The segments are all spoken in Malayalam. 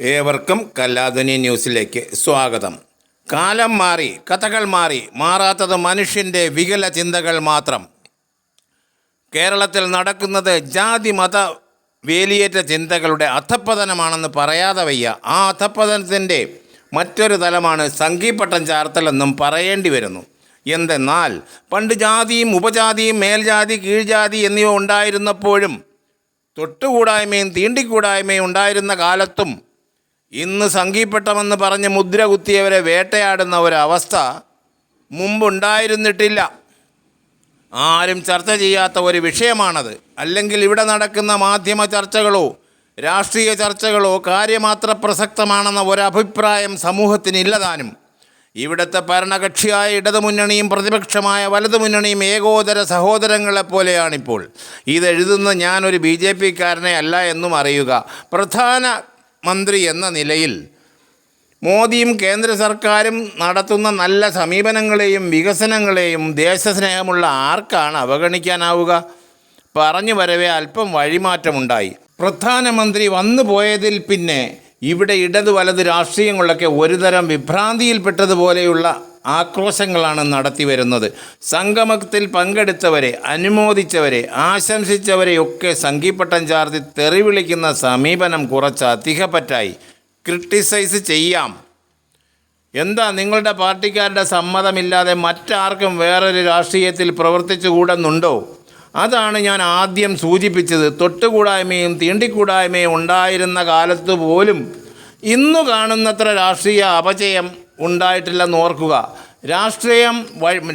ഏവർക്കും കല്ലാദനി ന്യൂസിലേക്ക് സ്വാഗതം. കാലം മാറി കഥകൾ മാറി മാറാത്തത് മനുഷ്യന്റെ വികല ചിന്തകൾ മാത്രം. കേരളത്തിൽ നടക്കുന്നത് ജാതി മത വേലിയേറ്റ ചിന്തകളുടെ അധപ്പതനമാണെന്ന് പറയാതെ വയ്യ. ആ അധപ്പതനത്തിന്റെ മറ്റൊരു തലമാണ് സംഘീപട്ടം ചാർത്തലെന്നും പറയേണ്ടി വരുന്നു. എന്തെന്നാൽ പണ്ട് ജാതിയും ഉപജാതിയും മേൽജാതി കീഴ്ജാതി എന്നിവ ഉണ്ടായിരുന്നപ്പോഴും തൊട്ടുകൂടായ്മയും തീണ്ടിക്കൂടായ്മയും ഉണ്ടായിരുന്ന കാലത്തും ഇന്ന് സംഘീപ്പെട്ടമെന്ന് പറഞ്ഞ് മുദ്ര കുത്തിയവരെ വേട്ടയാടുന്ന ഒരവസ്ഥ മുമ്പുണ്ടായിരുന്നിട്ടില്ല. ആരും ചർച്ച ചെയ്യാത്ത ഒരു വിഷയമാണത്. അല്ലെങ്കിൽ ഇവിടെ നടക്കുന്ന മാധ്യമ ചർച്ചകളോ രാഷ്ട്രീയ ചർച്ചകളോ കാര്യമാത്ര പ്രസക്തമാണെന്ന ഒരഭിപ്രായം സമൂഹത്തിനില്ലതാനും ഇവിടുത്തെ ഭരണകക്ഷിയായ ഇടതുമുന്നണിയും പ്രതിപക്ഷമായ വലതുമുന്നണിയും ഏകോദര സഹോദരങ്ങളെപ്പോലെയാണിപ്പോൾ ഇതെഴുതുന്ന ഞാനൊരു ബി ജെ പിക്കാരനെ അല്ല എന്നും അറിയുക. പ്രധാന മന്ത്രി എന്ന നിലയിൽ മോദിയും കേന്ദ്ര സർക്കാരും നടത്തുന്ന നല്ല സമീപനങ്ങളെയും വികസനങ്ങളെയും ദേശസ്നേഹമുള്ള ആർക്കാണ് അവഗണിക്കാനാവുക? പറഞ്ഞു വരവേ അല്പം വഴിമാറ്റമുണ്ടായി. പ്രധാനമന്ത്രി വന്നു പോയതിൽ പിന്നെ ഇവിടെ ഇടതു വലത് രാഷ്ട്രീയങ്ങളൊക്കെ ഒരുതരം വിഭ്രാന്തിയിൽപ്പെട്ടതുപോലെയുള്ള ആക്രോശങ്ങളാണ് നടത്തി വരുന്നത്. സംഗമത്തിൽ പങ്കെടുത്തവരെ അനുമോദിച്ചവരെ ആശംസിച്ചവരെയൊക്കെ സംഘീപട്ടം ചാർത്തി തെറിവിളിക്കുന്ന സമീപനം കുറച്ച് അധികപ്പറ്റായി. ക്രിട്ടിസൈസ് ചെയ്യാം. എന്താ നിങ്ങളുടെ പാർട്ടിക്കാരുടെ സമ്മതമില്ലാതെ മറ്റാർക്കും വേറൊരു രാഷ്ട്രീയത്തിൽ പ്രവർത്തിച്ചുകൂടുന്നുണ്ടോ? അതാണ് ഞാൻ ആദ്യം സൂചിപ്പിച്ചത്. തൊട്ടുകൂടായ്മയും തീണ്ടിക്കൂടായ്മയും ഉണ്ടായിരുന്ന കാലത്ത് പോലും ഇന്നു കാണുന്നത്ര രാഷ്ട്രീയ അപചയം ഉണ്ടായിട്ടില്ലെന്ന് ഓർക്കുക. രാഷ്ട്രീയം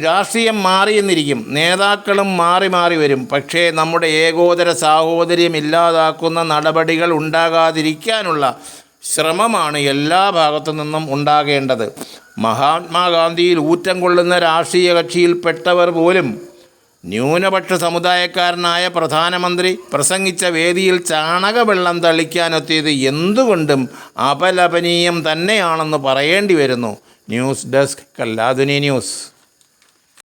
രാഷ്ട്രീയം മാറിയെന്നിരിക്കും. നേതാക്കളും മാറി മാറി വരും. പക്ഷേ നമ്മുടെ ഏകോദര സാഹോദര്യം ഇല്ലാതാക്കുന്ന നടപടികൾ ഉണ്ടാകാതിരിക്കാനുള്ള ശ്രമമാണ് എല്ലാ ഭാഗത്തു നിന്നും ഉണ്ടാകേണ്ടത്. മഹാത്മാഗാന്ധിയിൽ ഊറ്റം കൊള്ളുന്ന രാഷ്ട്രീയ കക്ഷിയിൽപ്പെട്ടവർ പോലും ന്യൂനപക്ഷ സമുദായക്കാരനായ പ്രധാനമന്ത്രി പ്രസംഗിച്ച വേദിയിൽ ചാണകവെള്ളം തളിക്കാനെത്തിയത് എന്തുകൊണ്ടും അപലപനീയം തന്നെയാണെന്ന് പറയേണ്ടി വരുന്നു. ന്യൂസ് ഡെസ്ക് കല്ലാതുനി ന്യൂസ്.